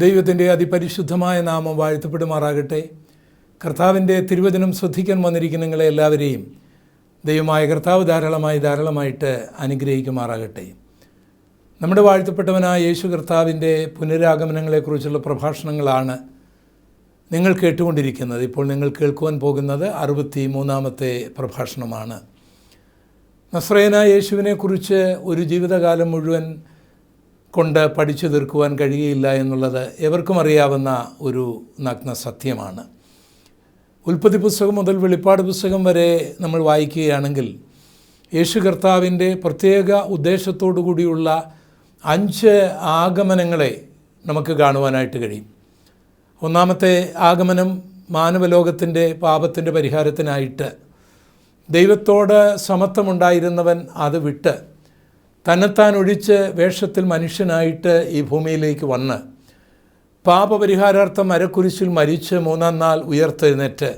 ദൈവത്തിന്റെ അതിപരിശുദ്ധമായ നാമം വാഴ്ത്തപ്പെടുമാറാകട്ടെ. കർത്താവിന്റെ തിരുവചനം ശ്രദ്ധിക്കാൻ വന്നിരിക്കുന്ന നിങ്ങളെ എല്ലാവരെയും ദൈവമായ കർത്താവ് ധാരാളമായി ധാരാളമായിട്ട് അനുഗ്രഹിക്കുമാറാകട്ടെ. നമ്മുടെ വാഴ്ത്തപ്പെട്ടവനായ യേശു കർത്താവിന്റെ പുനരാഗമനങ്ങളെക്കുറിച്ചുള്ള പ്രഭാഷണങ്ങളാണ് നിങ്ങൾ കേട്ടുകൊണ്ടിരിക്കുന്നത്. ഇപ്പോൾ നിങ്ങൾ കേൾക്കുവാൻ പോകുന്നത് അറുപത്തി മൂന്നാമത്തെ പ്രഭാഷണമാണ്. നസ്രയന യേശുവിനെക്കുറിച്ച് ഒരു ജീവിതകാലം മുഴുവൻ കൊണ്ട് പഠിച്ചു തീർക്കുവാൻ കഴിയുകയില്ല എന്നുള്ളത് എവർക്കും അറിയാവുന്ന ഒരു നഗ്ന സത്യമാണ്. ഉൽപ്പത്തി പുസ്തകം മുതൽ വെളിപ്പാട് പുസ്തകം വരെ നമ്മൾ വായിക്കുകയാണെങ്കിൽ യേശു കർത്താവിന്റെ പ്രത്യേക ഉദ്ദേശത്തോടു കൂടിയുള്ള അഞ്ച് ആഗമനങ്ങളെ നമുക്ക് കാണുവാനായിട്ട് കഴിയും. ഒന്നാമത്തെ ആഗമനം മാനവലോകത്തിന്റെ പാപത്തിന്റെ പരിഹാരത്തിനായിട്ട് ദൈവത്തോട് സമത്വമുണ്ടായിരുന്നവൻ അത് വിട്ട് തന്നെത്താൻ ഒഴിച്ച് വേഷത്തിൽ മനുഷ്യനായിട്ട് ഈ ഭൂമിയിലേക്ക് വന്ന് പാപപരിഹാരാർത്ഥം മരക്കുരിശിൽ മരിച്ച് മൂന്നാം നാൾ ഉയർത്തെഴുന്നേറ്റ്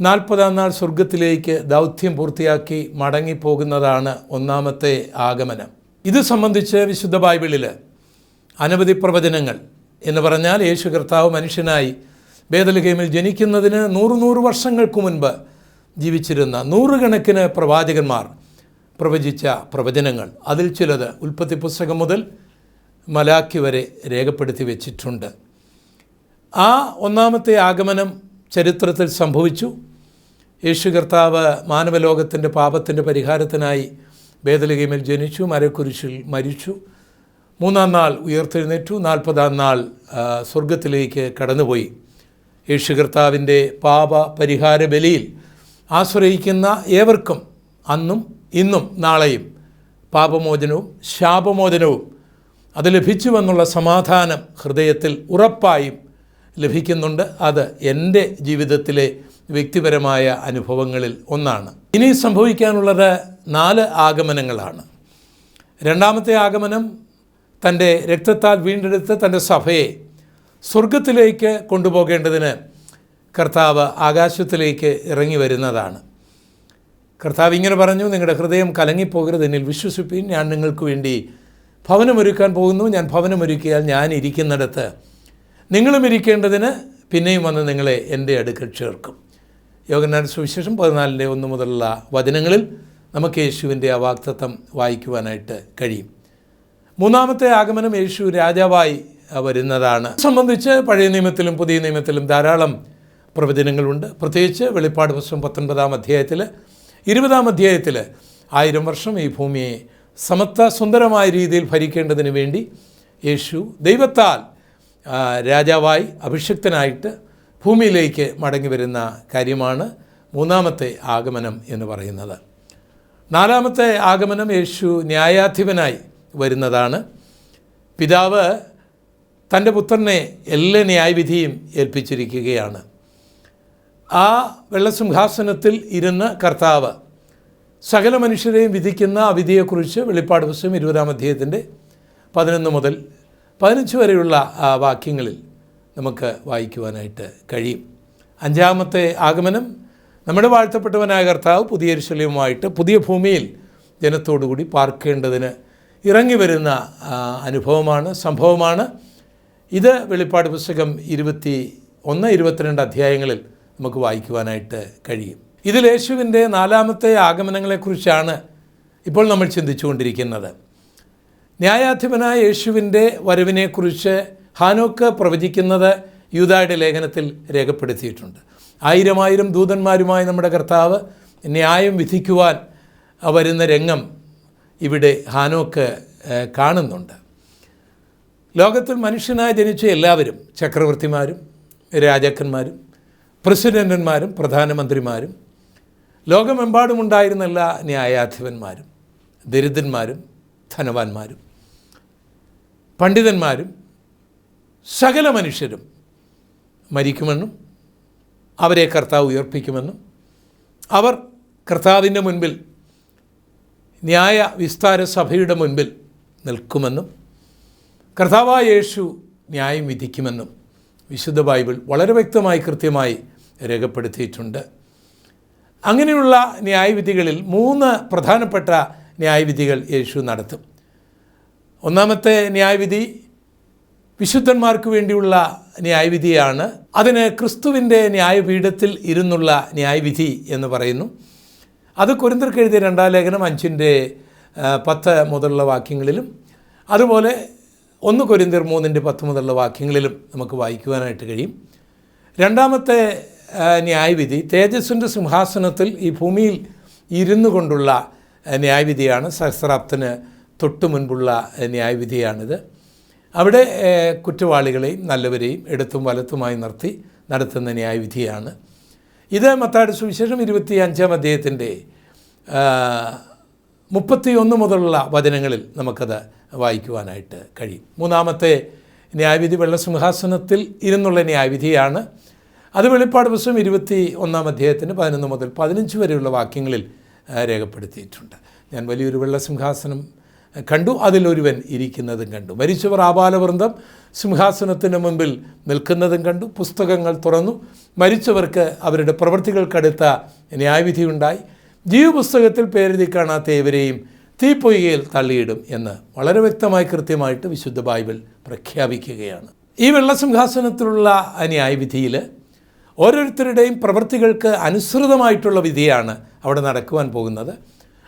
നാൽപ്പതാം നാൾ സ്വർഗത്തിലേക്ക് ദൗത്യം പൂർത്തിയാക്കി മടങ്ങിപ്പോകുന്നതാണ് ഒന്നാമത്തെ ആഗമനം. ഇത് സംബന്ധിച്ച് വിശുദ്ധ ബൈബിളിൽ അനവധി പ്രവചനങ്ങൾ എന്ന് പറഞ്ഞാൽ യേശു കർത്താവ് മനുഷ്യനായി ഭേദലഗേമിൽ ജനിക്കുന്നതിന് നൂറ് നൂറ് വർഷങ്ങൾക്ക് മുൻപ് ജീവിച്ചിരുന്ന നൂറുകണക്കിന് പ്രവാചകന്മാർ പ്രവചിച്ച പ്രവചനങ്ങൾ. അതിൽ ചിലത് ഉൽപ്പത്തി പുസ്തകം മുതൽ മലാക്കി വരെ രേഖപ്പെടുത്തി വെച്ചിട്ടുണ്ട്. ആ ഒന്നാമത്തെ ആഗമനം ചരിത്രത്തിൽ സംഭവിച്ചു. യേശു കർത്താവ് മാനവലോകത്തിന്റെ പാപത്തിന്റെ പരിഹാരത്തിനായി ബേദലഗീമിൽ ജനിച്ചു മരക്കുരിശിൽ മരിച്ചു. മൂന്നാം നാൾ ഉയർത്തെഴുന്നേറ്റു. നാൽപ്പതാം നാൾ സ്വർഗത്തിലേക്ക് കടന്നുപോയി. യേശു കർത്താവിന്റെ പാപ പരിഹാര ബലിയിൽ ആശ്രയിക്കുന്ന ഏവർക്കും അന്നും ഇന്നും നാളെയും പാപമോചനവും ശാപമോചനവും അത് ലഭിച്ചുവെന്നുള്ള സമാധാനം ഹൃദയത്തിൽ ഉറപ്പായും ലഭിക്കുന്നുണ്ട്. അത് എന്റെ ജീവിതത്തിലെ വ്യക്തിപരമായ അനുഭവങ്ങളിൽ ഒന്നാണ്. ഇനി സംഭവിക്കാനുള്ളത് നാല് ആഗമനങ്ങളാണ്. രണ്ടാമത്തെ ആഗമനം തന്റെ രക്തത്താൽ വീണ്ടെടുത്ത് തന്റെ സഭയെ സ്വർഗത്തിലേക്ക് കൊണ്ടുപോകേണ്ടതിന് കർത്താവ് ആകാശത്തിലേക്ക് ഇറങ്ങി വരുന്നതാണ്. കർത്താവ് ഇങ്ങനെ പറഞ്ഞു നിങ്ങളുടെ ഹൃദയം കലങ്ങിപ്പോകരുത് എന്നിൽ വിശ്വസിപ്പിൻ. ഞാൻ നിങ്ങൾക്ക് വേണ്ടി ഭവനമൊരുക്കാൻ പോകുന്നു. ഞാൻ ഭവനമൊരുക്കിയാൽ ഞാൻ ഇരിക്കുന്നിടത്ത്. നിങ്ങളും ഇരിക്കേണ്ടതിന് പിന്നെയും വന്ന് നിങ്ങളെ എന്റെ അടുക്കൽ ചേർക്കും. യോഗനാഥ സുവിശേഷം പതിനാലിന്റെ ഒന്ന് മുതലുള്ള വചനങ്ങളിൽ നമുക്ക് യേശുവിന്റെ ആ വാക്തത്വം വായിക്കുവാനായിട്ട് കഴിയും. മൂന്നാമത്തെ ആഗമനം യേശു രാജാവായി വരുന്നതാണ്. സംബന്ധിച്ച് പഴയ നിയമത്തിലും പുതിയ നിയമത്തിലും ധാരാളം പ്രവചനങ്ങളുണ്ട്. പ്രത്യേകിച്ച് വെളിപ്പാട് പുസ്തകം പത്തൊൻപതാം അധ്യായത്തിൽ ഇരുപതാം അധ്യായത്തിൽ ആയിരം വർഷം ഈ ഭൂമിയെ സമത്വ സുന്ദരമായ രീതിയിൽ ഭരിക്കേണ്ടതിന് വേണ്ടി യേശു ദൈവത്താൽ രാജാവായി അഭിഷിക്തനായിട്ട് ഭൂമിയിലേക്ക് മടങ്ങി വരുന്ന കാര്യമാണ് മൂന്നാമത്തെ ആഗമനം എന്ന് പറയുന്നത്. നാലാമത്തെ ആഗമനം യേശു ന്യായാധിപനായി വരുന്നതാണ്. പിതാവ് തന്റെ പുത്രനെ എല്ലാ ന്യായവിധിയും ഏൽപ്പിച്ചിരിക്കുകയാണ്. ആ വെള്ളസിംഹാസനത്തിൽ ഇരുന്ന് കർത്താവ് സകല മനുഷ്യരെയും വിധിക്കുന്ന ആ വിധിയെക്കുറിച്ച് വെളിപ്പാട് പുസ്തകം ഇരുപതാം അധ്യായത്തിന്റെ പതിനൊന്ന് മുതൽ പതിനഞ്ച് വരെയുള്ള ആ വാക്യങ്ങളിൽ നമുക്ക് വായിക്കുവാനായിട്ട് കഴിയും. അഞ്ചാമത്തെ ആഗമനം നമ്മുടെ വാഴ്ത്തപ്പെട്ടവനായ കർത്താവ് പുതിയ ശല്യവുമായിട്ട് പുതിയ ഭൂമിയിൽ ജനത്തോടുകൂടി പാർക്കേണ്ടതിന് ഇറങ്ങി വരുന്ന അനുഭവമാണ് സംഭവമാണ്. ഇത് വെളിപ്പാട് പുസ്തകം ഇരുപത്തി ഒന്ന് ഇരുപത്തിരണ്ട് അധ്യായങ്ങളിൽ നമുക്ക് വായിക്കുവാനായിട്ട് കഴിയും. ഇതിൽ യേശുവിന്റെ നാലാമത്തെ ആഗമനങ്ങളെക്കുറിച്ചാണ് ഇപ്പോൾ നമ്മൾ ചിന്തിച്ചുകൊണ്ടിരിക്കുന്നത്. ന്യായാധിപനായ യേശുവിന്റെ വരവിനെക്കുറിച്ച് ഹാനോക്ക് പ്രവചിക്കുന്നത് യൂതായുടെ ലേഖനത്തിൽ രേഖപ്പെടുത്തിയിട്ടുണ്ട്. ആയിരം ആയിരം ദൂതന്മാരുമായി നമ്മുടെ കർത്താവ് ന്യായം വിധിക്കുവാൻ വരുന്ന രംഗം ഇവിടെ ഹാനോക്ക് കാണുന്നുണ്ട്. ലോകത്തിൽ മനുഷ്യനായി ജനിച്ച എല്ലാവരും ചക്രവർത്തിമാരും രാജാക്കന്മാരും പ്രസിഡന്റന്മാരും പ്രധാനമന്ത്രിമാരും ലോകമെമ്പാടുമുണ്ടായിരുന്ന എല്ലാ ന്യായാധിപന്മാരും ദരിദ്രന്മാരും ധനവാന്മാരും പണ്ഡിതന്മാരും സകല മനുഷ്യരും മരിക്കുമെന്നും അവരെ കർത്താവ് ഉയർപ്പിക്കുമെന്നും അവർ കർത്താവിന്റെ മുൻപിൽ ന്യായ വിസ്താര സഭയുടെ മുൻപിൽ നിൽക്കുമെന്നും കർത്താവായ യേശു ന്യായം വിധിക്കുമെന്നും വിശുദ്ധ ബൈബിൾ വളരെ വ്യക്തമായി കൃത്യമായി രേഖപ്പെടുത്തിയിട്ടുണ്ട്. അങ്ങനെയുള്ള ന്യായവിധികളിൽ മൂന്ന് പ്രധാനപ്പെട്ട ന്യായവിധികൾ യേശു നടത്തും. ഒന്നാമത്തെ ന്യായവിധി വിശുദ്ധന്മാർക്ക് വേണ്ടിയുള്ള ന്യായവിധിയാണ്. അതിന് ക്രിസ്തുവിന്റെ ന്യായപീഠത്തിൽ ഇരുന്നുള്ള ന്യായവിധി എന്ന് പറയുന്നു. അത് കുരുന്തർക്ക് എഴുതിയ രണ്ടാം ലേഖനം അഞ്ചിന്റെ പത്ത് മുതലുള്ള വാക്യങ്ങളിലും അതുപോലെ ഒന്ന് കൊരിന്തിർ മൂന്നിന്റെ പത്ത് മുതലുള്ള വാക്യങ്ങളിലും നമുക്ക് വായിക്കുവാനായിട്ട് കഴിയും. രണ്ടാമത്തെ ന്യായവിധി. തേജസ്സിന്റെ സിംഹാസനത്തിൽ ഈ ഭൂമിയിൽ ഇരുന്നു കൊണ്ടുള്ള ന്യായവിധിയാണ് സഹസ്രാബ്ദത്തിന് തൊട്ടു മുൻപുള്ള ന്യായവിധിയാണിത്. അവിടെ കുറ്റവാളികളെയും നല്ലവരെയും എടുത്തും വലത്തുമായി നിർത്തി നടത്തുന്ന ന്യായവിധിയാണ്. ഇത് മത്താട് സുവിശേഷം ഇരുപത്തി അഞ്ചാം അധ്യായത്തിന്റെ മുപ്പത്തിയൊന്ന് മുതലുള്ള വചനങ്ങളിൽ നമുക്കത് വായിക്കുവാനായിട്ട് കഴിയും. മൂന്നാമത്തെ ന്യായവിധി വെള്ളസിംഹാസനത്തിൽ ഇരുന്നുള്ള ന്യായവിധിയാണ്. അത് വെളിപ്പാട് പുസ്തകം ഇരുപത്തി ഒന്നാം അധ്യായത്തിന് പതിനൊന്ന് മുതൽ പതിനഞ്ച് വരെയുള്ള വാക്യങ്ങളിൽ രേഖപ്പെടുത്തിയിട്ടുണ്ട്. ഞാൻ വലിയൊരു വെള്ളസിംഹാസനം കണ്ടു. അതിലൊരുവൻ ഇരിക്കുന്നതും കണ്ടു. മരിച്ചവർ ആപാലവൃന്ദം സിംഹാസനത്തിന് മുമ്പിൽ നിൽക്കുന്നതും കണ്ടു. പുസ്തകങ്ങൾ തുറന്നു. മരിച്ചവർക്ക് അവരുടെ പ്രവൃത്തികൾക്കടുത്ത ന്യായവിധിയുണ്ടായി ജീവപുസ്തകത്തിൽ പേരെഴുതി കാണാത്ത ഇവരെയും തീപ്പൊയ്കയിൽ തള്ളിയിടും എന്ന് വളരെ വ്യക്തമായി കൃത്യമായിട്ട് വിശുദ്ധ ബൈബിൾ പ്രഖ്യാപിക്കുകയാണ്. ഈ വെള്ളസിംഹാസനത്തിലുള്ള ന്യായവിധിയിൽ ഓരോരുത്തരുടെയും പ്രവൃത്തികൾക്ക് അനുസൃതമായിട്ടുള്ള വിധിയാണ് അവിടെ നടക്കുവാൻ പോകുന്നത്.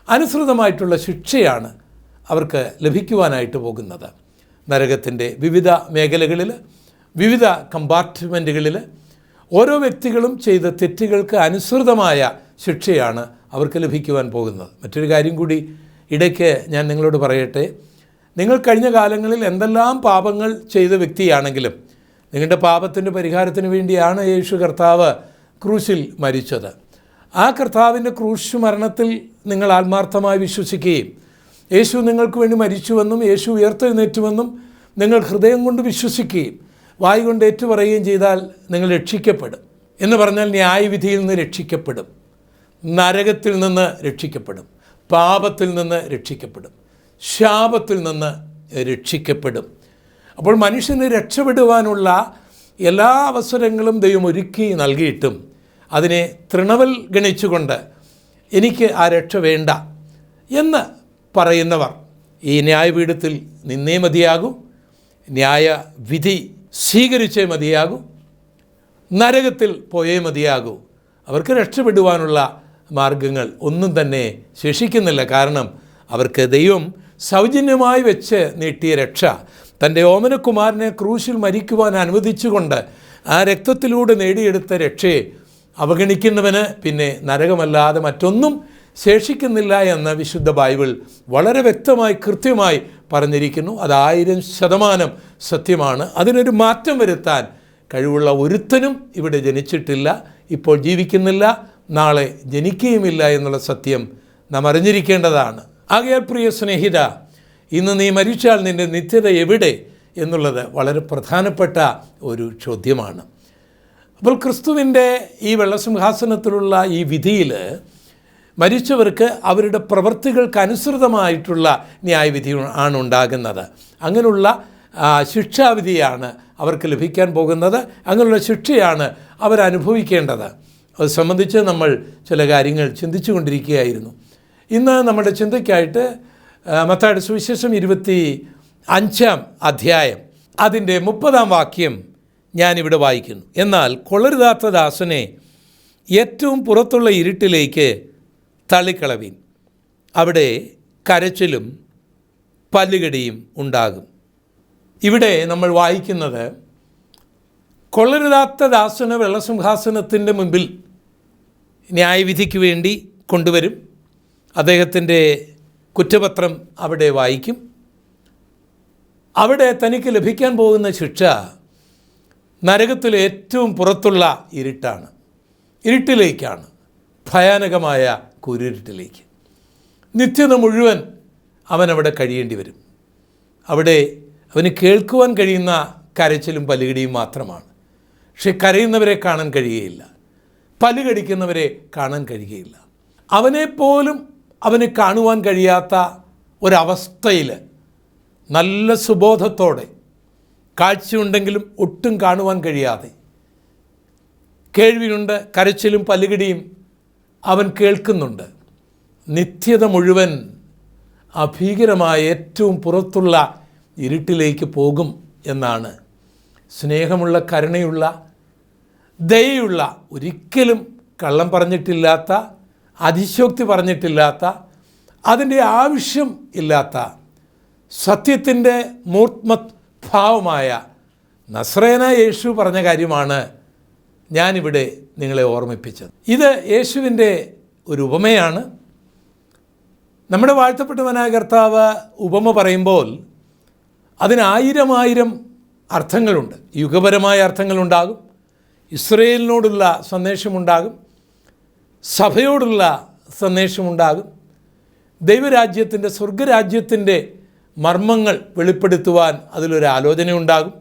അനുസൃതമായിട്ടുള്ള ശിക്ഷയാണ് അവർക്ക് ലഭിക്കുവാനായിട്ട് പോകുന്നത്. നരകത്തിന്റെ വിവിധ മേഖലകളിൽ വിവിധ കമ്പാർട്ട്മെന്റുകളിൽ ഓരോ വ്യക്തികളും ചെയ്ത തെറ്റുകൾക്ക് അനുസൃതമായ ശിക്ഷയാണ് അവർക്ക് ലഭിക്കുവാൻ പോകുന്നത്. മറ്റൊരു കാര്യം കൂടി ഇടയ്ക്ക് ഞാൻ നിങ്ങളോട് പറയട്ടെ. നിങ്ങൾ കഴിഞ്ഞ കാലങ്ങളിൽ എന്തെല്ലാം പാപങ്ങൾ ചെയ്ത വ്യക്തിയാണെങ്കിലും നിങ്ങളുടെ പാപത്തിന്റെ പരിഹാരത്തിന് വേണ്ടിയാണ് യേശു കർത്താവ് ക്രൂശിൽ മരിച്ചത്. ആ കർത്താവിന്റെ ക്രൂശ് മരണത്തിൽ നിങ്ങൾ ആത്മാർത്ഥമായി വിശ്വസിക്കുകയും യേശു നിങ്ങൾക്ക് വേണ്ടി മരിച്ചുവെന്നും യേശു ഉയർത്തെഴുന്നേറ്റുവെന്നും നിങ്ങൾ ഹൃദയം കൊണ്ട് വിശ്വസിക്കുകയും വായി കൊണ്ട് ഏറ്റുപറയുകയും ചെയ്താൽ നിങ്ങൾ രക്ഷിക്കപ്പെടും. എന്ന് പറഞ്ഞാൽ ന്യായവിധിയിൽ നിന്ന് രക്ഷിക്കപ്പെടും. നരകത്തിൽ നിന്ന് രക്ഷിക്കപ്പെടും. പാപത്തിൽ നിന്ന് രക്ഷിക്കപ്പെടും. ശാപത്തിൽ നിന്ന് രക്ഷിക്കപ്പെടും. അപ്പോൾ മനുഷ്യന് രക്ഷപ്പെടുവാനുള്ള എല്ലാ അവസരങ്ങളും ദൈവം ഒരുക്കി നൽകിയിട്ടും അതിനെ തൃണവൽ ഗണിച്ചുകൊണ്ട് എനിക്ക് ആ രക്ഷ വേണ്ട എന്ന് പറയുന്നവർ ഈ ന്യായപീഠത്തിൽ നിന്നേ മതിയാകൂ. ന്യായവിധി സ്വീകരിച്ചേ മതിയാകൂ. നരകത്തിൽ പോയേ മതിയാകൂ. അവർക്ക് രക്ഷപ്പെടുവാനുള്ള മാർഗങ്ങൾ ഒന്നും തന്നെ ശേഷിക്കുന്നില്ല. കാരണം അവർക്ക് ദൈവം സൗജന്യമായി വെച്ച് നീട്ടിയ രക്ഷ. തന്റെ ഓമനകുമാരനെ ക്രൂശിൽ മരിക്കുവാൻ അനുവദിച്ചുകൊണ്ട് ആ രക്തത്തിലൂടെ നേടിയെടുത്ത രക്ഷയെ അവഗണിക്കുന്നവന് പിന്നെ നരകമല്ലാതെ മറ്റൊന്നും ശേഷിക്കുന്നില്ല എന്ന് വിശുദ്ധ ബൈബിൾ വളരെ വ്യക്തമായി കൃത്യമായി പറഞ്ഞിരിക്കുന്നു. അതായിരം ശതമാനം സത്യമാണ്. അതിനൊരു മാറ്റം വരുത്താൻ കഴിവുള്ള ഒരുത്തനും ഇവിടെ ജനിച്ചിട്ടില്ല ഇപ്പോൾ ജീവിക്കുന്നില്ല നാളെ ജനിക്കുകയുമില്ല എന്നുള്ള സത്യം നാം അറിഞ്ഞിരിക്കേണ്ടതാണ്. ആകയാൽ പ്രിയ സ്നേഹിത ഇന്ന് നീ മരിച്ചാൽ നിന്റെ നിത്യത എവിടെ? എന്നുള്ളത് വളരെ പ്രധാനപ്പെട്ട ഒരു ചോദ്യമാണ്. അപ്പോൾ ക്രിസ്തുവിന്റെ ഈ വെള്ളസിംഹാസനത്തിലുള്ള ഈ വിധിയിൽ മരിച്ചവർക്ക് അവരുടെ പ്രവൃത്തികൾക്ക് അനുസൃതമായിട്ടുള്ള ന്യായവിധി ആണ് ഉണ്ടാകുന്നത്. അങ്ങനെയുള്ള ശിക്ഷാവിധിയാണ് അവർക്ക് ലഭിക്കാൻ പോകുന്നത്. അങ്ങനെയുള്ള ശിക്ഷയാണ് അവരനുഭവിക്കേണ്ടത്. അത് സംബന്ധിച്ച് നമ്മൾ ചില കാര്യങ്ങൾ ചിന്തിച്ചു കൊണ്ടിരിക്കുകയായിരുന്നു ഇന്ന് നമ്മുടെ ചിന്തയ്ക്കായിട്ട് മത്തായുടെ സുവിശേഷം ഇരുപത്തി അഞ്ചാം അധ്യായം. അതിന്റെ മുപ്പതാം വാക്യം ഞാനിവിടെ വായിക്കുന്നു. എന്നാൽ കൊളരുതാത്ത ദാസനെ ഏറ്റവും പുറത്തുള്ള ഇരുട്ടിലേക്ക് തള്ളിക്കളവീൻ. അവിടെ കരച്ചിലും പല്ലുകടിയും ഉണ്ടാകും. ഇവിടെ നമ്മൾ വായിക്കുന്നത് കൊള്ളരുതാത്ത ദാസന് വെള്ളസിംഹാസനത്തിന്റെ മുമ്പിൽ ന്യായവിധിക്ക് വേണ്ടി കൊണ്ടുവരും. അദ്ദേഹത്തിന്റെ കുറ്റപത്രം അവിടെ വായിക്കും. അവിടെ തനിക്ക് ലഭിക്കാൻ പോകുന്ന ശിക്ഷ നരകത്തിലെ ഏറ്റവും പുറത്തുള്ള ഇരുട്ടാണ്. ഇരുട്ടിലേക്കാണ്. ഭയാനകമായ കുരിരുട്ടിലേക്ക്. നിത്യത മുഴുവൻ അവൻ അവിടെ കഴിയേണ്ടി വരും. അവിടെ അവന് കേൾക്കുവാൻ കഴിയുന്ന കരച്ചിലും പലുകടിയും മാത്രമാണ്. പക്ഷെ കരയുന്നവരെ കാണാൻ കഴിയുകയില്ല. പലുകടിക്കുന്നവരെ കാണാൻ കഴിയുകയില്ല. അവനെപ്പോലും അവന് കാണുവാൻ കഴിയാത്ത ഒരവസ്ഥയിൽ നല്ല സുബോധത്തോടെ കാഴ്ചയുണ്ടെങ്കിലും ഒട്ടും കാണുവാൻ കഴിയാതെ. കേൾവിയുണ്ട് കരച്ചിലും പലുകിടിയും അവൻ കേൾക്കുന്നുണ്ട്. നിത്യത മുഴുവൻ ഭീകരമായ ഏറ്റവും പുറത്തുള്ള ഇരുട്ടിലേക്ക് പോകും എന്നാണ്. സ്നേഹമുള്ള കരുണയുള്ള ദയയുള്ള ഒരിക്കലും കള്ളം പറഞ്ഞിട്ടില്ലാത്ത അതിശോക്തി പറഞ്ഞിട്ടില്ലാത്ത അതിന്റെ ആവശ്യം ഇല്ലാത്ത സത്യത്തിന്റെ മൂർത്മത് ഭാവമായ നസ്രേന യേശു പറഞ്ഞ കാര്യമാണ് ഞാനിവിടെ നിങ്ങളെ ഓർമ്മിപ്പിച്ചത്. ഇത് യേശുവിന്റെ ഒരു ഉപമയാണ്. നമ്മുടെ വാഴ്ത്തപ്പെട്ടവനായ കർത്താവ് ഉപമ പറയുമ്പോൾ അതിനായിരമായിരം അർത്ഥങ്ങളുണ്ട്. യുഗപരമായ അർത്ഥങ്ങളുണ്ടാകും. ഇസ്രയേലിനോടുള്ള സന്ദേശമുണ്ടാകും. സഭയോടുള്ള സന്ദേശമുണ്ടാകും. ദൈവരാജ്യത്തിന്റെ സ്വർഗരാജ്യത്തിന്റെ മർമ്മങ്ങൾ വെളിപ്പെടുത്തുവാൻ അതിലൊരു ആലോചനയുണ്ടാകും.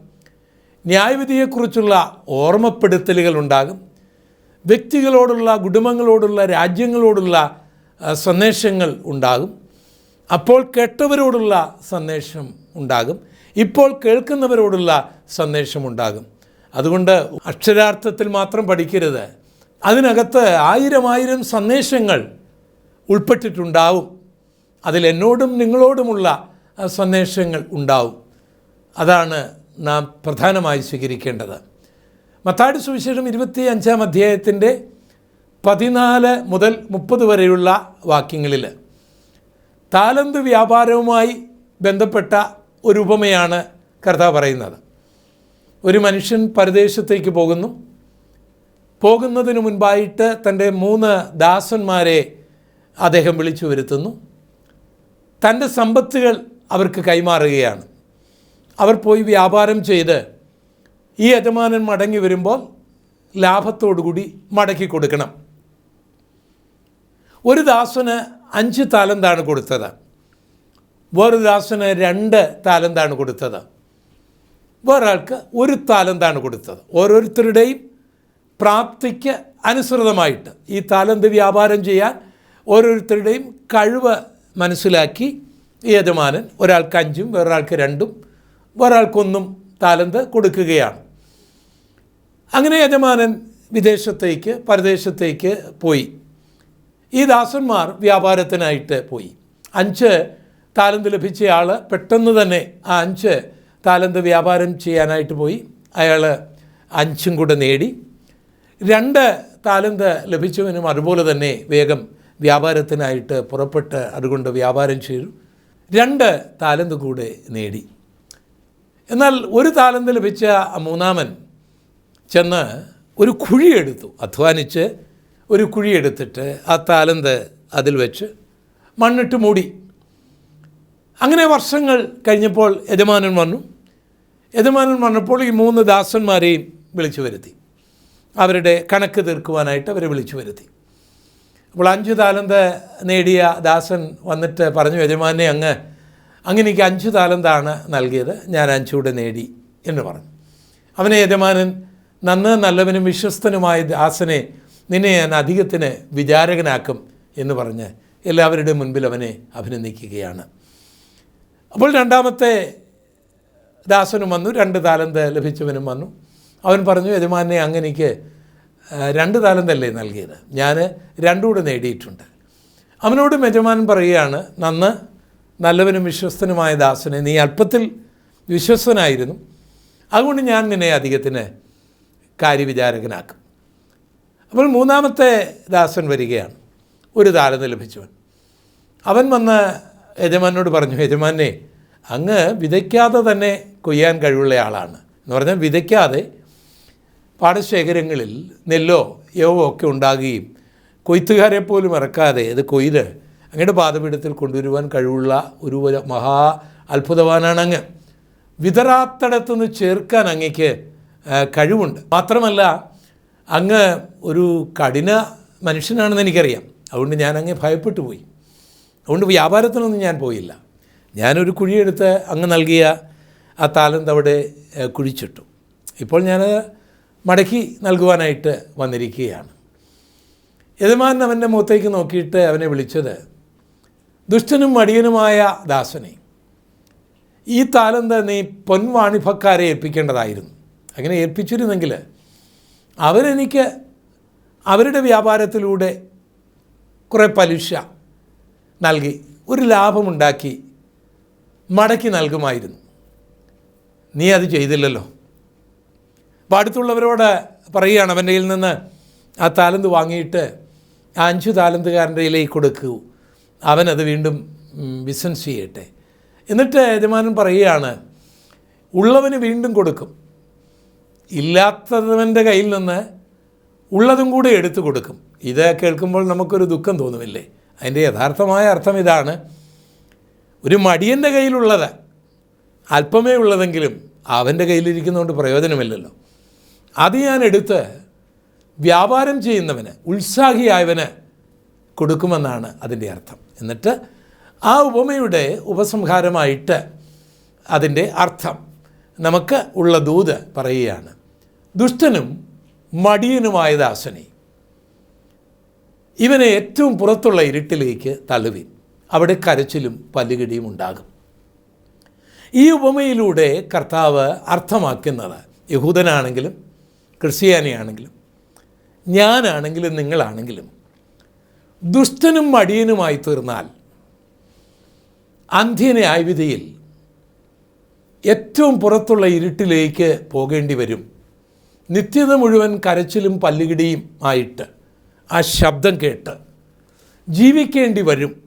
ന്യായവിധിയെക്കുറിച്ചുള്ള ഓർമ്മപ്പെടുത്തലുകൾ ഉണ്ടാകും വ്യക്തികളോടുള്ള കുടുംബങ്ങളോടുള്ള രാജ്യങ്ങളോടുള്ള സന്ദേശങ്ങൾ ഉണ്ടാകും. അപ്പോൾ കേട്ടവരോടുള്ള സന്ദേശം ഉണ്ടാകും. ഇപ്പോൾ കേൾക്കുന്നവരോടുള്ള സന്ദേശമുണ്ടാകും അതുകൊണ്ട് അക്ഷരാർത്ഥത്തിൽ മാത്രം പഠിക്കരുത്. അതിനകത്ത് ആയിരം ആയിരം സന്ദേശങ്ങൾ ഉൾപ്പെട്ടിട്ടുണ്ടാവും. അതിൽ എന്നോടും നിങ്ങളോടുമുള്ള സന്ദേശങ്ങൾ ഉണ്ടാവും. അതാണ് നാം പ്രധാനമായി സ്വീകരിക്കേണ്ടത്. മത്താടി സുവിശേഷം ഇരുപത്തി അഞ്ചാം അധ്യായത്തിന്റെ പതിനാല് മുതൽ മുപ്പത് വരെയുള്ള വാക്യങ്ങളിൽ താലന്ത് വ്യാപാരവുമായി ബന്ധപ്പെട്ട ഒരു ഉപമയാണ് കർത്താവ് പറയുന്നത്. ഒരു മനുഷ്യൻ പരദേശത്തേക്ക് പോകുന്നു. പോകുന്നതിന് മുൻപായിട്ട് തന്റെ മൂന്ന് ദാസന്മാരെ അദ്ദേഹം വിളിച്ചു വരുത്തുന്നു. തന്റെ സമ്പത്തുകൾ അവർക്ക് കൈമാറുകയാണ്. അവർ പോയി വ്യാപാരം ചെയ്ത് ഈ യജമാനൻ മടങ്ങി വരുമ്പോൾ ലാഭത്തോടുകൂടി മടക്കി കൊടുക്കണം. ഒരു ദാസന് അഞ്ച് താലന്താണ് കൊടുത്തത്. വേറൊരു ദാസന് രണ്ട് താലന്താണ് കൊടുത്തത്. വേറൊരാൾക്ക് ഒരു താലന്താണ് കൊടുത്തത്. ഓരോരുത്തരുടെയും പ്രാപ്തിക്ക് അനുസൃതമായിട്ട് ഈ താലന്ത് വ്യാപാരം ചെയ്യാൻ ഓരോരുത്തരുടെയും കഴിവ് മനസ്സിലാക്കി യജമാനൻ ഒരാൾക്ക് അഞ്ചും വേറൊരാൾക്ക് രണ്ടും ഒരാൾക്കൊന്നും താലന്ത് കൊടുക്കുകയാണ്. അങ്ങനെ യജമാനൻ വിദേശത്തേക്ക് പരദേശത്തേക്ക് പോയി. ഈ ദാസന്മാർ വ്യാപാരത്തിനായിട്ട് പോയി. അഞ്ച് താലന്ത് ലഭിച്ചയാൾ പെട്ടെന്ന് തന്നെ ആ അഞ്ച് താലന്ത് വ്യാപാരം ചെയ്യാനായിട്ട് പോയി. അയാൾ അഞ്ചും കൂടെ നേടി. രണ്ട് താലന്ത് ലഭിച്ചവനും അതുപോലെ തന്നെ വേഗം വ്യാപാരത്തിനായിട്ട് പുറപ്പെട്ട് അതുകൊണ്ട് വ്യാപാരം ചെയ്തു. രണ്ട് താലന്ത് കൂടെ നേടി. എന്നാൽ ഒരു താലന്ത് ലഭിച്ച മൂന്നാമൻ ചെന്ന് ഒരു കുഴിയെടുത്തു അധ്വാനിച്ച് ഒരു കുഴിയെടുത്തിട്ട് ആ താലന്ത് അതിൽ വെച്ച് മണ്ണിട്ട് മൂടി. അങ്ങനെ വർഷങ്ങൾ കഴിഞ്ഞപ്പോൾ യജമാനൻ വന്നു. യജമാനൻ വന്നപ്പോൾ ഈ മൂന്ന് ദാസന്മാരെയും വിളിച്ചു വരുത്തി. അവരുടെ കണക്ക് തീർക്കുവാനായിട്ട് അവരെ വിളിച്ചു വരുത്തി. അപ്പോൾ അഞ്ച് താലന്ത നേടിയ ദാസൻ വന്നിട്ട് പറഞ്ഞു യജമാനെ അങ്ങ് അങ്ങനെ എനിക്ക് അഞ്ച് താലന്താണ് നൽകിയത് ഞാൻ അഞ്ചൂടെ നേടി എന്ന് പറഞ്ഞു. അവനെ യജമാനൻ നന്ന് നല്ലവനും വിശ്വസ്തനുമായ ദാസനെ നിന്നെ ഞാൻ അധികത്തിന് വിചാരകനാക്കും എന്ന് പറഞ്ഞ് എല്ലാവരുടെ മുൻപിൽ അവനെ അഭിനന്ദിക്കുകയാണ്. അപ്പോൾ രണ്ടാമത്തെ ദാസനും വന്നു രണ്ട് താലന്ത് ലഭിച്ചവനും വന്നു. അവൻ പറഞ്ഞു യജമാനെ അങ്ങനെക്ക് രണ്ട് താലന്തല്ലേ നൽകിയത്. ഞാൻ രണ്ടുകൂടെ നേടിയിട്ടുണ്ട്. അവനോടും യജമാൻ പറയുകയാണ് നന്ന് നല്ലവനും വിശ്വസ്തനുമായ ദാസനെ നീ അല്പത്തിൽ വിശ്വസ്തനായിരുന്നു. അതുകൊണ്ട് ഞാൻ നിന്നെ അധികത്തിന് കാര്യവിചാരകനാക്കും. അപ്പോൾ മൂന്നാമത്തെ ദാസൻ വരികയാണ് ഒരു താലന്ത് ലഭിച്ചവൻ. അവൻ വന്ന് യജമാനോട് പറഞ്ഞു യജമാനെ അങ്ങ് വിതയ്ക്കാതെ തന്നെ കൊയ്യാൻ കഴിവുള്ള ആളാണ്. എന്ന് പറഞ്ഞാൽ വിതയ്ക്കാതെ പാടശേഖരങ്ങളിൽ നെല്ലോ യവോ ഒക്കെ ഉണ്ടാകുകയും കൊയ്ത്തുകാരെ പോലും ഇറക്കാതെ അത് കൊയ്ത് അങ്ങയുടെ പാതപീഠത്തിൽ കൊണ്ടുവരുവാൻ കഴിവുള്ള ഒരു മഹാ അത്ഭുതവാനാണ് അങ്ങ് വിതറാത്തടത്തുനിന്ന് ചേർക്കാൻ അങ്ങയ്ക്ക് ആ, കഴിവുണ്ട്. മാത്രമല്ല അങ്ങ് ഒരു കഠിന മനുഷ്യനാണെന്ന് എനിക്കറിയാം. അതുകൊണ്ട് ഞാൻ അങ്ങ് ഭയപ്പെട്ടു പോയി. അതുകൊണ്ട് വ്യാപാരത്തിനൊന്നും ഞാൻ പോയില്ല. ഞാനൊരു കുഴിയെടുത്ത് അങ്ങ് നൽകിയ ആ താലന്ത് അവിടെ കുഴിച്ചിട്ടു. ഇപ്പോൾ ഞാൻ മടക്കി നൽകുവാനായിട്ട് വന്നിരിക്കുകയാണ്. യജമാനൻ അവന്റെ മുഖത്തേക്ക് നോക്കിയിട്ട് അവനെ വിളിച്ചത് ദുഷ്ടനും മടിയനുമായ ദാസനെ ഈ താലന്ത നീ പൊൻവാണിഭക്കാരെ ഏൽപ്പിക്കേണ്ടതായിരുന്നു. അങ്ങനെ ഏൽപ്പിച്ചിരുന്നെങ്കിൽ അവരെനിക്ക് അവരുടെ വ്യാപാരത്തിലൂടെ കുറേ പലിശ നൽകി ഒരു ലാഭമുണ്ടാക്കി മടക്കി നൽകുമായിരുന്നു. നീ അത് ചെയ്തില്ലല്ലോ. അപ്പോൾ അടുത്തുള്ളവരോട് പറയുകയാണ് അവന്റെ കയ്യിൽ നിന്ന് ആ താലന്ത് വാങ്ങിയിട്ട് ആ അഞ്ച് താലന്തുകാരന്റെ കയ്യിലേക്ക് കൊടുക്കൂ. അവനത് വീണ്ടും ബിസിനസ് ചെയ്യട്ടെ. എന്നിട്ട് യജമാനൻ പറയുകയാണ് ഉള്ളവന് വീണ്ടും കൊടുക്കും. ഇല്ലാത്തവന്റെ കയ്യിൽ നിന്ന് ഉള്ളതും കൂടെ എടുത്തു കൊടുക്കും. ഇത് കേൾക്കുമ്പോൾ നമുക്കൊരു ദുഃഖം തോന്നുമില്ലേ? അതിന്റെ യഥാർത്ഥമായ അർത്ഥം ഇതാണ് ഒരു മടിയന്റെ കയ്യിലുള്ളത് അല്പമേ ഉള്ളതെങ്കിലും അവന്റെ കയ്യിലിരിക്കുന്നതുകൊണ്ട് പ്രയോജനമില്ലല്ലോ. അത് ഞാൻ എടുത്ത് വ്യാപാരം ചെയ്യുന്നവന് ഉത്സാഹിയായവന് കൊടുക്കുമെന്നാണ് അതിന്റെ അർത്ഥം. എന്നിട്ട് ആ ഉപമയുടെ ഉപസംഹാരമായിട്ട് അതിന്റെ അർത്ഥം നമുക്ക് ഉള്ള ദൂത് പറയുകയാണ് ദുഷ്ടനും മടിയനുമായ ദാസനെ ഇവനെ ഏറ്റവും പുറത്തുള്ള ഇരുട്ടിലേക്ക് തള്ളുവിൻ. അവിടെ കരച്ചിലും പല്ലുകിടിയും ഉണ്ടാകും. ഈ ഉപമയിലൂടെ കർത്താവ് അർത്ഥമാക്കുന്നത് യഹൂദനാണെങ്കിലും ക്രിസ്ത്യാനിയാണെങ്കിലും ഞാനാണെങ്കിലും നിങ്ങളാണെങ്കിലും ദുഷ്ടനും മടിയനുമായി തീർന്നാൽ അന്ധ്യനെ ആയുവിധിയിൽ ഏറ്റവും പുറത്തുള്ള ഇരുട്ടിലേക്ക് പോകേണ്ടി വരും. നിത്യത മുഴുവൻ കരച്ചിലും പല്ലുകിടിയും ആയിട്ട് ആ ശബ്ദം കേട്ട് ജീവിക്കേണ്ടി വരും.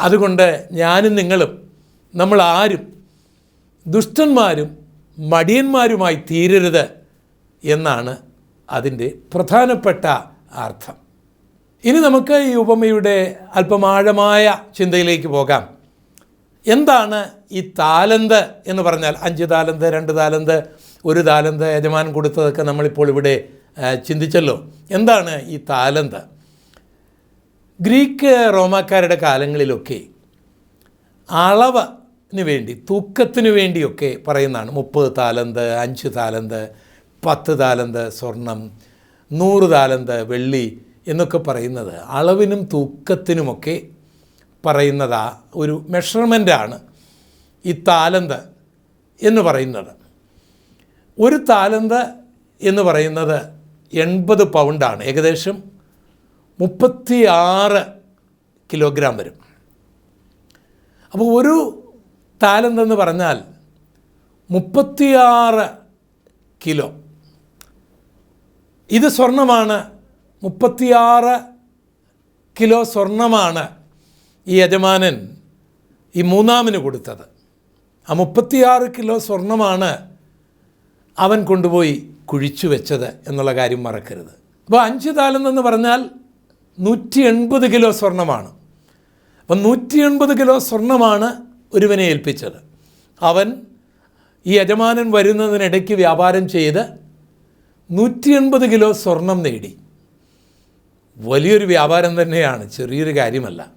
അതുകൊണ്ട് ഞാനും നിങ്ങളും നമ്മൾ ആരും ദുഷ്ടന്മാരും മടിയന്മാരുമായി തീരരുത്. എന്നാണ് അതിന്റെ പ്രധാനപ്പെട്ട അർത്ഥം. ഇനി നമുക്ക് ഈ ഉപമയുടെ അല്പമാഴമായ ചിന്തയിലേക്ക് പോകാം. എന്താണ് ഈ താലന്ത് എന്ന് പറഞ്ഞാൽ അഞ്ച് താലന്ത് രണ്ട് താലന്ത് ഒരു താലന്ത് യജമാൻ കൊടുത്തതൊക്കെ നമ്മളിപ്പോൾ ഇവിടെ ചിന്തിച്ചല്ലോ. എന്താണ് ഈ താലന്ത്? ഗ്രീക്ക് റോമാക്കാരുടെ കാലങ്ങളിലൊക്കെ അളവിന് വേണ്ടി തൂക്കത്തിന് വേണ്ടിയൊക്കെ പറയുന്നതാണ്. മുപ്പത് താലന്ത് അഞ്ച് താലന്ത് പത്ത് താലന്ത് സ്വർണം നൂറ് താലന്ത് വെള്ളി എന്നൊക്കെ പറയുന്നത് അളവിനും തൂക്കത്തിനുമൊക്കെ പറയുന്നതാ ഒരു മെഷർമെന്റാണ് ഈ താലന്ത് എന്ന് പറയുന്നത്. ഒരു താലന്ത് എന്ന് പറയുന്നത് എൺപത് പൗണ്ടാണ്. ഏകദേശം മുപ്പത്തി ആറ് കിലോഗ്രാം വരും. അപ്പോൾ ഒരു താലന്ത് എന്ന് പറഞ്ഞാൽ മുപ്പത്തിയാറ് കിലോ ഇത് സ്വർണമാണ് മുപ്പത്തിയാറ് കിലോ സ്വർണമാണ് ഈ യജമാനൻ ഈ മൂന്നാമിന് കൊടുത്തത്. ആ മുപ്പത്തിയാറ് കിലോ സ്വർണമാണ് അവൻ കൊണ്ടുപോയി കുഴിച്ചു വെച്ചത് എന്നുള്ള കാര്യം മറക്കരുത്. അപ്പോൾ അഞ്ച് താലന്തെന്ന് പറഞ്ഞാൽ നൂറ്റി എൺപത് കിലോ സ്വർണമാണ് അപ്പം നൂറ്റി എൺപത് കിലോ സ്വർണമാണ് ഒരുവനെ ഏൽപ്പിച്ചത്. അവൻ ഈ യജമാനൻ വരുന്നതിനിടയ്ക്ക് വ്യാപാരം ചെയ്ത് നൂറ്റി എൺപത് കിലോ സ്വർണം നേടി. വലിയൊരു വ്യാപാരം തന്നെയാണ് ചെറിയൊരു കാര്യമല്ല.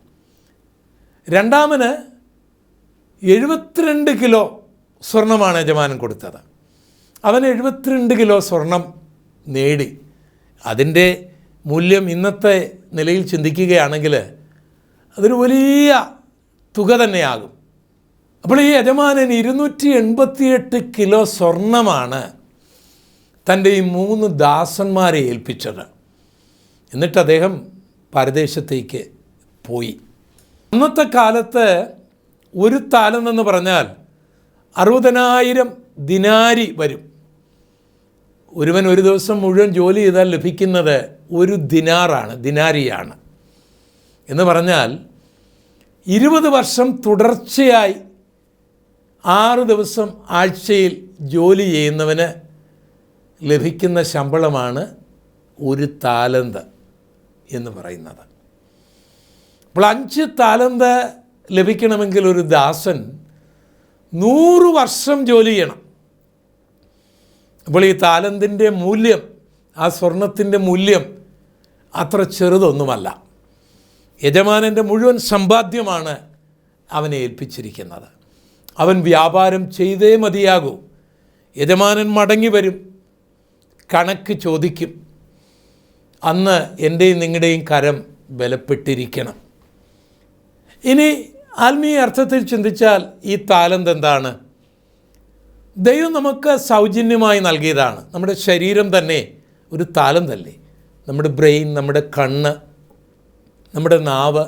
രണ്ടാമന് എഴുപത്തിരണ്ട് കിലോ സ്വർണമാണ് യജമാനൻ കൊടുത്തത്. അവൻ എഴുപത്തിരണ്ട് കിലോ സ്വർണം നേടി. അതിന്റെ മൂല്യം ഇന്നത്തെ നിലയിൽ ചിന്തിക്കുകയാണെങ്കിൽ അതൊരു വലിയ തുക തന്നെയാകും. അപ്പോൾ ഈ യജമാനൻ ഇരുന്നൂറ്റി എൺപത്തിയെട്ട് കിലോ സ്വർണമാണ് തന്റെ ഈ മൂന്ന് ദാസന്മാരെ ഏൽപ്പിച്ചത്. എന്നിട്ട് അദ്ദേഹം പരദേശത്തേക്ക് പോയി. അന്നത്തെ കാലത്ത് ഒരു താലം എന്ന് പറഞ്ഞാൽ അറുപതിനായിരം ദിനാരി വരും. ഒരുവൻ ഒരു ദിവസം മുഴുവൻ ജോലി ചെയ്താൽ ലഭിക്കുന്നത് ഒരു ദിനാറാണ് ദിനാരിയാണ്. എന്ന് പറഞ്ഞാൽ ഇരുപത് വർഷം തുടർച്ചയായി ആറ് ദിവസം ആഴ്ചയിൽ ജോലി ചെയ്യുന്നവന് ലഭിക്കുന്ന ശമ്പളമാണ് ഒരു താലന്ത് എന്ന് പറയുന്നത്. അപ്പോൾ അഞ്ച് താലന്ത് ലഭിക്കണമെങ്കിൽ ഒരു ദാസൻ നൂറ് വർഷം ജോലി ചെയ്യണം. അപ്പോൾ ഈ താലന്തിന്റെ മൂല്യം ആ സ്വർണത്തിന്റെ മൂല്യം അത്ര ചെറുതൊന്നുമല്ല. യജമാനന്റെ മുഴുവൻ സമ്പാദ്യമാണ് അവനെ ഏൽപ്പിച്ചിരിക്കുന്നത്. അവൻ വ്യാപാരം ചെയ്തേ മതിയാകൂ. യജമാനൻ മടങ്ങി വരും. കണക്ക് ചോദിക്കും. അന്ന് എന്റെയും നിങ്ങളുടെയും കരം ബലപ്പെട്ടിരിക്കണം. ഇനി ആത്മീയ അർത്ഥത്തിൽ ചിന്തിച്ചാൽ ഈ താലന്ത് എന്താണ്? ദൈവം നമുക്ക് സൗജന്യമായി നൽകിയതാണ്. നമ്മുടെ ശരീരം തന്നെ ഒരു താലന്തല്ലേ? നമ്മുടെ ബ്രെയിൻ നമ്മുടെ കണ്ണ് നമ്മുടെ നാവ്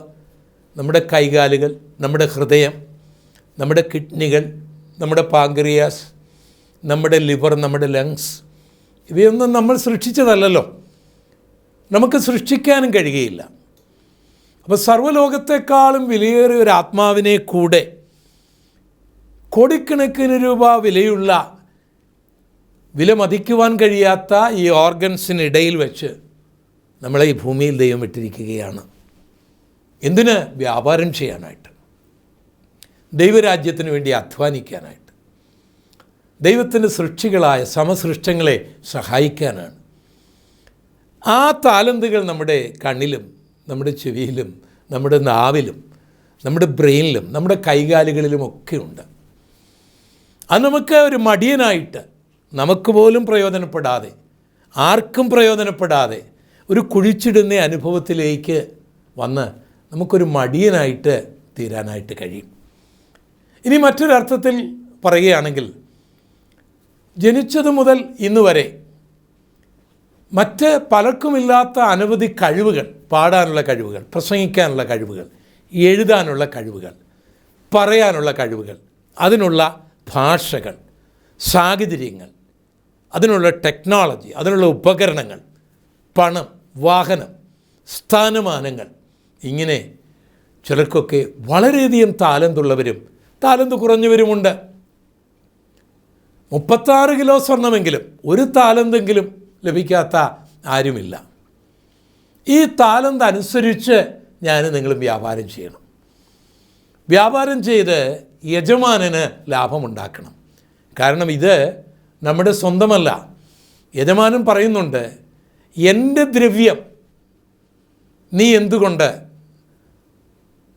നമ്മുടെ കൈകാലുകൾ നമ്മുടെ ഹൃദയം നമ്മുടെ കിഡ്നികൾ നമ്മുടെ പാങ്ക്രിയാസ് നമ്മുടെ ലിവർ നമ്മുടെ ലങ്സ് ഇവയൊന്നും നമ്മൾ സൃഷ്ടിച്ചതല്ലല്ലോ. നമുക്ക് സൃഷ്ടിക്കാനും കഴിയുകയില്ല. അപ്പോൾ സർവലോകത്തെക്കാളും വിലയേറിയ ഒരു ആത്മാവിനെ കൂടെ കോടിക്കണക്കിന് രൂപ വിലയുള്ള വില മതിക്കുവാൻ കഴിയാത്ത ഈ ഓർഗൻസിനിടയിൽ വെച്ച് നമ്മളെ ഈ ഭൂമിയിൽ ദൈവം ഇട്ടിരിക്കുകയാണ്. എന്തിന്? വ്യാപാരം ചെയ്യാനായിട്ട്. ദൈവരാജ്യത്തിന് വേണ്ടി അധ്വാനിക്കാനായിട്ട്. ദൈവത്തിന്റെ സൃഷ്ടികളായ സമസൃഷ്ടങ്ങളെ സഹായിക്കാനാണ്. ആ താലന്തുകൾ നമ്മുടെ കണ്ണിലും നമ്മുടെ ചെവിയിലും നമ്മുടെ നാവിലും നമ്മുടെ ബ്രെയിനിലും നമ്മുടെ കൈകാലുകളിലും ഒക്കെ ഉണ്ട്. അത് നമുക്ക് ഒരു മടിയനായിട്ട് നമുക്ക് പോലും പ്രയോജനപ്പെടാതെ ആർക്കും പ്രയോജനപ്പെടാതെ ഒരു കുഴിച്ചിടുന്ന അനുഭവത്തിലേക്ക് വന്ന് നമുക്കൊരു മടിയനായിട്ട് തീരാനായിട്ട് കഴിയും. ഇനി മറ്റൊരർത്ഥത്തിൽ പറയുകയാണെങ്കിൽ ജനിച്ചത് മുതൽ ഇന്ന് വരെ മറ്റ് പലർക്കുമില്ലാത്ത അനവധി കഴിവുകൾ പാടാനുള്ള കഴിവുകൾ പ്രസംഗിക്കാനുള്ള കഴിവുകൾ എഴുതാനുള്ള കഴിവുകൾ പറയാനുള്ള കഴിവുകൾ അതിനുള്ള ഭാഷകൾ സാഹചര്യങ്ങൾ അതിനുള്ള ടെക്നോളജി അതിനുള്ള ഉപകരണങ്ങൾ പണം വാഹനം സ്ഥാനമാനങ്ങൾ ഇങ്ങനെ ചിലർക്കൊക്കെ വളരെയധികം താലന്തുള്ളവരും താലന്ത് കുറഞ്ഞവരുമുണ്ട്. മുപ്പത്താറ് കിലോ സ്വർണമെങ്കിലും ഒരു താലന്തെങ്കിലും ലഭിക്കാത്ത ആരുമില്ല. ഈ താലന്ത് അനുസരിച്ച് ഞാൻ നിങ്ങളും വ്യാപാരം ചെയ്യണം. വ്യാപാരം ചെയ്ത് യജമാനന് ലാഭമുണ്ടാക്കണം. കാരണം ഇത് നമ്മുടെ സ്വന്തമല്ല. യജമാനൻ പറയുന്നുണ്ട് എന്റെ ദ്രവ്യം നീ എന്തുകൊണ്ട്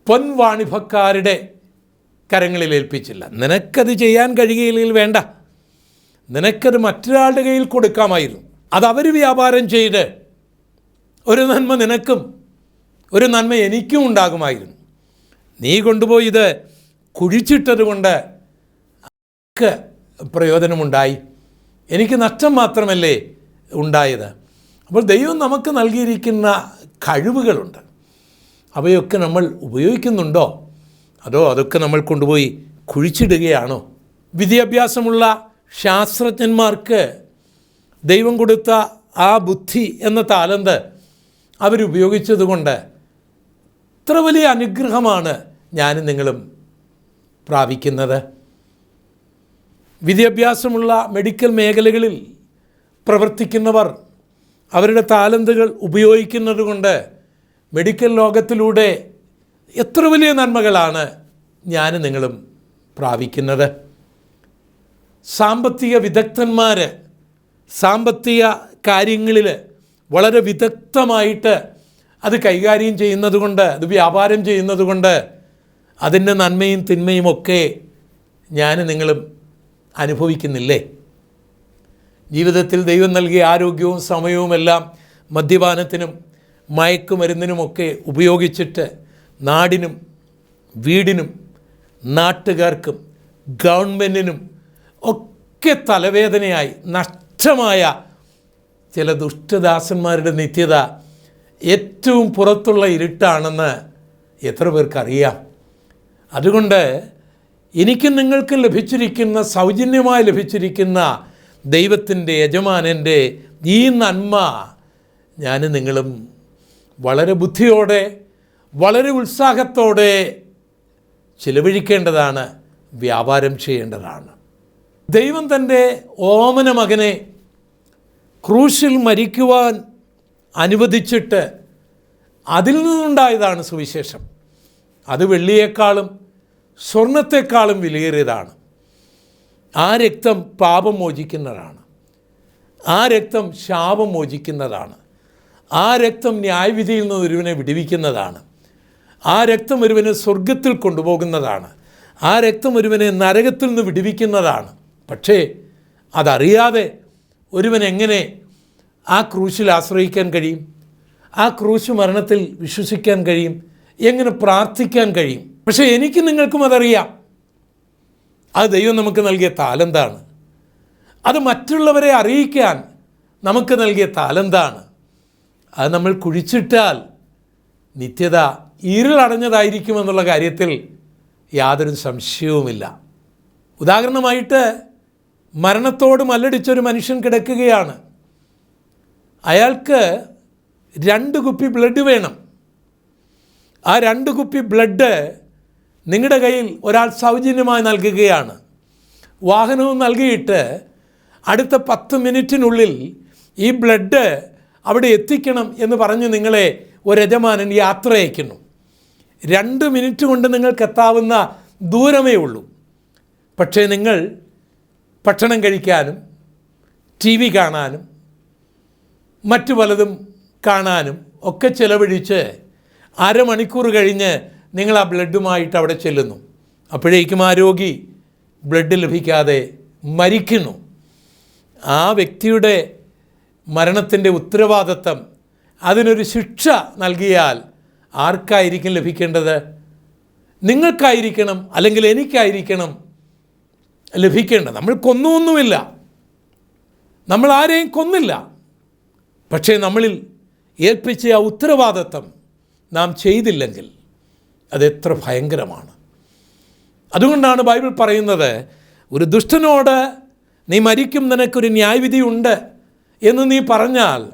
പൊൻവാണിഭക്കാരുടെ കരങ്ങളിൽ ഏൽപ്പിച്ചില്ല? നിനക്കത് ചെയ്യാൻ കഴിയുകയില്ലെങ്കിൽ വേണ്ട. നിനക്കത് മറ്റൊരാളുടെ കയ്യിൽ കൊടുക്കാമായിരുന്നു. അത് അവർ വ്യാപാരം ചെയ്ത് ഒരു നന്മ നിനക്കും ഒരു നന്മ എനിക്കും ഉണ്ടാകുമായിരുന്നു. നീ കൊണ്ടുപോയി ഇത് കുഴിച്ചിട്ടത് കൊണ്ട് ആർക്ക് പ്രയോജനമുണ്ടായി. എനിക്ക് നഷ്ടം മാത്രമല്ലേ ഉണ്ടായത്. അപ്പോൾ ദൈവം നമുക്ക് നൽകിയിരിക്കുന്ന കഴിവുകളുണ്ട്. അവയൊക്കെ നമ്മൾ ഉപയോഗിക്കുന്നുണ്ടോ? അതോ അതൊക്കെ നമ്മൾ കൊണ്ടുപോയി കുഴിച്ചിടുകയാണോ? വിദ്യാഭ്യാസമുള്ള ശാസ്ത്രജ്ഞന്മാർക്ക് ദൈവം കൊടുത്ത ആ ബുദ്ധി എന്ന താലന്ത് അവരുപയോഗിച്ചതുകൊണ്ട് ഇത്ര വലിയ അനുഗ്രഹമാണ് ഞാനും നിങ്ങളും പ്രാപിക്കുന്നത്. വിദ്യാഭ്യാസമുള്ള മെഡിക്കൽ മേഖലകളിൽ പ്രവർത്തിക്കുന്നവർ അവരുടെ താലന്തുകൾ ഉപയോഗിക്കുന്നത് കൊണ്ട് മെഡിക്കൽ ലോകത്തിലൂടെ എത്ര വലിയ നന്മകളാണ് ഞാൻ നിങ്ങളും പ്രാപിക്കുന്നത്. സാമ്പത്തിക വിദഗ്ധന്മാർ സാമ്പത്തിക കാര്യങ്ങളിൽ വളരെ വിദഗ്ധമായിട്ട് അത് കൈകാര്യം ചെയ്യുന്നതുകൊണ്ട് അത് വ്യാപാരം ചെയ്യുന്നതുകൊണ്ട് അതിന്റെ നന്മയും തിന്മയും ഒക്കെ ഞാൻ നിങ്ങളും അനുഭവിക്കുന്നില്ലേ? ജീവിതത്തിൽ ദൈവം നൽകിയ ആരോഗ്യവും സമയവുമെല്ലാം മദ്യപാനത്തിനും മയക്കുമരുന്നിനുമൊക്കെ ഉപയോഗിച്ചിട്ട് നാടിനും വീടിനും നാട്ടുകാർക്കും ഗവൺമെന്റിനും ഒക്കെ തലവേദനയായി നഷ്ടമായ ചില ദുഷ്ടദാസന്മാരുടെ നിത്യത ഏറ്റവും പുറത്തുള്ള ഇരുട്ടാണെന്ന് എത്ര പേർക്കറിയാം. അതുകൊണ്ട് എനിക്ക് നിങ്ങൾക്ക് ലഭിച്ചിരിക്കുന്ന സൗജന്യമായി ലഭിച്ചിരിക്കുന്ന ദൈവത്തിന്റെ യജമാനന്റെ ഈ നന്മ ഞാൻ നിങ്ങളും വളരെ ബുദ്ധിയോടെ വളരെ ഉത്സാഹത്തോടെ ചിലവഴിക്കേണ്ടതാണ് വ്യാപാരം ചെയ്യേണ്ടതാണ്. ദൈവം തന്റെ ഓമന മകനെ ക്രൂശിൽ മരിക്കുവാൻ അനുവദിച്ചിട്ട് അതിൽ നിന്നുണ്ടായതാണ് സുവിശേഷം. അത് വെള്ളിയേക്കാളും സ്വർണത്തെക്കാളും വിലയേറിയതാണ്. ആ രക്തം പാപം മോചിക്കുന്നതാണ്. ആ രക്തം ശാപം മോചിക്കുന്നതാണ്. ആ രക്തം ന്യായവിധിയിൽ നിന്ന് ഒരുവനെ വിടിവിക്കുന്നതാണ്. ആ രക്തം ഒരുവനെ സ്വർഗത്തിൽ കൊണ്ടുപോകുന്നതാണ്. ആ രക്തം ഒരുവനെ നരകത്തിൽ നിന്ന് വിടുവിക്കുന്നതാണ്. പക്ഷേ അതറിയാതെ ഒരുവൻ എങ്ങനെ ആ ക്രൂശിൽ ആശ്രയിക്കാൻ കഴിയും? ആ ക്രൂശ് മരണത്തിൽ വിശ്വസിക്കാൻ കഴിയും? എങ്ങനെ പ്രാർത്ഥിക്കാൻ കഴിയും? പക്ഷേ എനിക്ക് നിങ്ങൾക്കും അതറിയാം. അത് ദൈവം നമുക്ക് നൽകിയ താലന്താണ്. അത് മറ്റുള്ളവരെ അറിയിക്കാൻ നമുക്ക് നൽകിയ താലന്താണ്. അത് നമ്മൾ കുഴിച്ചിട്ടാൽ നിത്യത ഇരുളടഞ്ഞതായിരിക്കുമെന്നുള്ള കാര്യത്തിൽ യാതൊരു സംശയവുമില്ല. ഉദാഹരണമായിട്ട് മരണത്തോട് മല്ലടിച്ചൊരു മനുഷ്യൻ കിടക്കുകയാണ്. അയാൾക്ക് രണ്ട് കുപ്പി ബ്ലഡ് വേണം. ആ രണ്ട് കുപ്പി ബ്ലഡ് നിങ്ങളുടെ കയ്യിൽ ഒരാൾ സൗജന്യമായി നൽകുകയാണ്. വാഹനവും നൽകിയിട്ട് അടുത്ത പത്ത് മിനിറ്റിനുള്ളിൽ ഈ ബ്ലഡ് അവിടെ എത്തിക്കണം എന്ന് പറഞ്ഞ് നിങ്ങളെ ഒരു യജമാനൻ യാത്ര അയക്കുന്നു രണ്ട് മിനിറ്റ് കൊണ്ട് നിങ്ങൾക്ക് എത്താവുന്ന ദൂരമേ ഉള്ളൂ. പക്ഷേ നിങ്ങൾ ഭക്ഷണം കഴിക്കാനും ടി വി കാണാനും മറ്റു പലതും കാണാനും ഒക്കെ ചിലവഴിച്ച് അരമണിക്കൂർ കഴിഞ്ഞ് നിങ്ങൾ ആ ബ്ലഡുമായിട്ട് അവിടെ ചെല്ലുന്നു. അപ്പോഴേക്കും ആ രോഗി ബ്ലഡ് ലഭിക്കാതെ മരിക്കുന്നു. ആ വ്യക്തിയുടെ മരണത്തിന്റെ ഉത്തരവാദിത്തം അതിനൊരു ശിക്ഷ നൽകിയാൽ ആർക്കായിരിക്കും ലഭിക്കേണ്ടത്? നിങ്ങൾക്കായിരിക്കണം അല്ലെങ്കിൽ എനിക്കായിരിക്കണം ലഭിക്കേണ്ടത് നമ്മൾ കൊന്നൊന്നുമില്ല. നമ്മൾ ആരെയും കൊന്നില്ല. പക്ഷേ നമ്മളിൽ ഏൽപ്പിച്ച ആ ഉത്തരവാദിത്വം നാം ചെയ്തില്ലെങ്കിൽ അതെത്ര ഭയങ്കരമാണ്. അതുകൊണ്ടാണ് ബൈബിൾ പറയുന്നത് ഒരു ദുഷ്ടനോട് നീ മരിക്കും നിനക്കൊരു ന്യായവിധിയുണ്ട് എന്ന് നീ പറഞ്ഞാൽ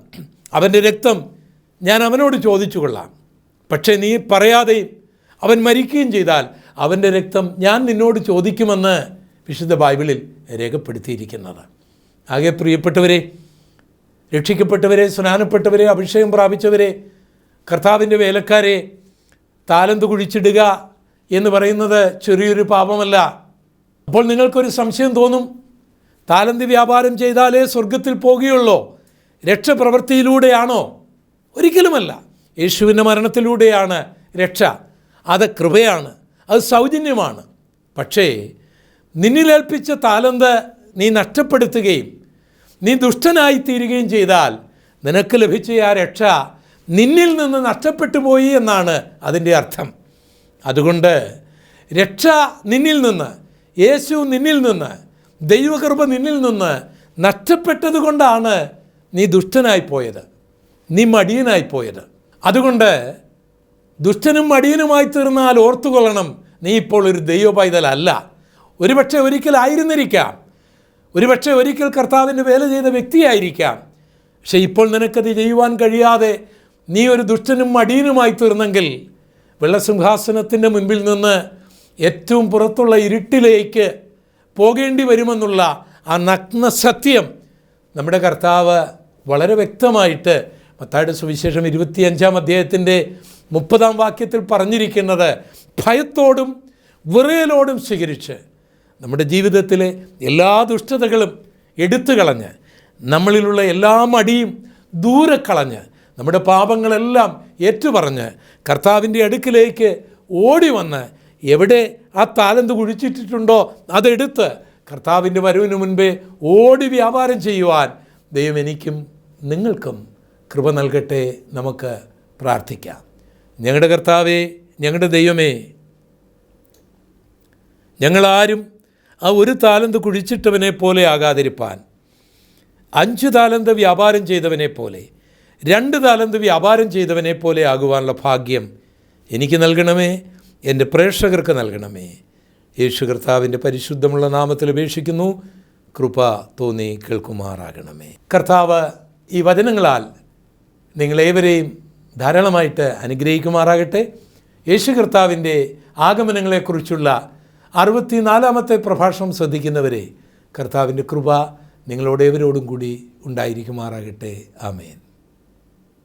അവന്റെ രക്തം ഞാൻ അവനോട് ചോദിച്ചു കൊള്ളാം പക്ഷേ നീ പറയാതെയും അവൻ മരിക്കുകയും ചെയ്താൽ അവന്റെ രക്തം ഞാൻ നിന്നോട് ചോദിക്കുമെന്ന് വിശുദ്ധ ബൈബിളിൽ രേഖപ്പെടുത്തിയിരിക്കുന്നത്. ആകെ പ്രിയപ്പെട്ടവരെ രക്ഷിക്കപ്പെട്ടവരെ സ്നാനപ്പെട്ടവരെ അഭിഷേകം പ്രാപിച്ചവരെ കർത്താവിന്റെ വേലക്കാരെ താലന്ത് കുഴിച്ചിടുക എന്ന് പറയുന്നത് ചെറിയൊരു പാപമല്ല. അപ്പോൾ നിങ്ങൾക്കൊരു സംശയം തോന്നും താലന്ത് വ്യാപാരം ചെയ്താലേ സ്വർഗത്തിൽ പോകുകയുള്ളോ? രക്ഷപ്രവൃത്തിയിലൂടെയാണോ ഒരിക്കലുമല്ല. യേശുവിന്റെ മരണത്തിലൂടെയാണ് രക്ഷ. അത് കൃപയാണ്. അത് സൗജന്യമാണ്. പക്ഷേ നിന്നിലേൽപ്പിച്ച താലന്ത് നീ നഷ്ടപ്പെടുത്തുകയും നീ ദുഷ്ടനായി തീരുകയും ചെയ്താൽ നിനക്ക് ലഭിച്ച ആ രക്ഷ നിന്നിൽ നിന്ന് നഷ്ടപ്പെട്ടു പോയി എന്നാണ് അതിന്റെ അർത്ഥം. അതുകൊണ്ട് രക്ഷ നിന്നിൽ നിന്ന് യേശു നിന്നിൽ നിന്ന് ദൈവകൃപ നിന്നിൽ നിന്ന് നഷ്ടപ്പെട്ടത് കൊണ്ടാണ് നീ ദുഷ്ടനായി പോയത്. നീ മടിയനായി പോയത്. അതുകൊണ്ട് ദുഷ്ടനും മടിയനുമായി തീർന്നാൽ ഓർത്തുകൊള്ളണം. നീ ഇപ്പോൾ ഒരു ദൈവ പൈതലല്ല ഒരുപക്ഷെ ഒരിക്കലായിരുന്നിരിക്കാം. ഒരുപക്ഷെ ഒരിക്കൽ കർത്താവിന്റെ വേല ചെയ്ത വ്യക്തിയായിരിക്കാം. പക്ഷെ ഇപ്പോൾ നിനക്കത് ചെയ്യുവാൻ കഴിയാതെ നീ ഒരു ദുഷ്ടനും മടിയനുമായി തീർന്നെങ്കിൽ വെള്ളസിംഹാസനത്തിന്റെ മുൻപിൽ നിന്ന് ഏറ്റവും പുറത്തുള്ള ഇരുട്ടിലേക്ക് പോകേണ്ടി വരുമെന്നുള്ള ആ നഗ്ന സത്യം നമ്മുടെ കർത്താവ് വളരെ വ്യക്തമായിട്ട് മത്തായുടെ സുവിശേഷം ഇരുപത്തിയഞ്ചാം അധ്യായത്തിന്റെ മുപ്പതാം വാക്യത്തിൽ പറഞ്ഞിരിക്കുന്നത് ഭയത്തോടും വിറയലോടും സ്വീകരിച്ച് നമ്മുടെ ജീവിതത്തിലെ എല്ലാ ദുഷ്ടതകളും എടുത്തു കളഞ്ഞ് നമ്മളിലുള്ള എല്ലാ മടിയും ദൂരെ കളഞ്ഞ് നമ്മുടെ പാപങ്ങളെല്ലാം ഏറ്റുപറഞ്ഞ് കർത്താവിന്റെ അടുക്കിലേക്ക് ഓടി വന്ന് എവിടെ ആ താലന്ത് കുഴിച്ചിട്ടിട്ടുണ്ടോ അതെടുത്ത് കർത്താവിന്റെ വരവിന് മുൻപേ ഓടി വ്യാപാരം ചെയ്യുവാൻ ദൈവം എനിക്കും നിങ്ങൾക്കും കൃപ നൽകട്ടെ നമുക്ക് പ്രാർത്ഥിക്കാം. ഞങ്ങളുടെ കർത്താവേ ഞങ്ങളുടെ ദൈവമേ ഞങ്ങളാരും ആ ഒരു താലന്ത് കുഴിച്ചിട്ടവനെ പോലെ ആകാതിരിപ്പാൻ. അഞ്ച് താലന്ത് വ്യാപാരം ചെയ്തവനെ പോലെ രണ്ട് താലന്ത് വ്യാപാരം ചെയ്തവനെ പോലെ ആകുവാനുള്ള ഭാഗ്യം എനിക്ക് നൽകണമേ എന്റെ പ്രേക്ഷകർക്ക് നൽകണമേ. യേശു കർത്താവിന്റെ പരിശുദ്ധമുള്ള നാമത്തിൽ അപേക്ഷിക്കുന്നു. കൃപ തോന്നി കേൾക്കുമാറാകണമേ. കർത്താവ് ഈ വചനങ്ങളാൽ നിങ്ങളേവരെയും ധാരാളമായിട്ട് അനുഗ്രഹിക്കുമാറാകട്ടെ. യേശു കർത്താവിന്റെ ആഗമനങ്ങളെക്കുറിച്ചുള്ള അറുപത്തിനാലാമത്തെ പ്രഭാഷണം ശ്രദ്ധിക്കുന്നവരെ കർത്താവിന്റെ കൃപ നിങ്ങളോടേവരോടും കൂടി ഉണ്ടായിരിക്കുമാറാകട്ടെ. ആമേൻ.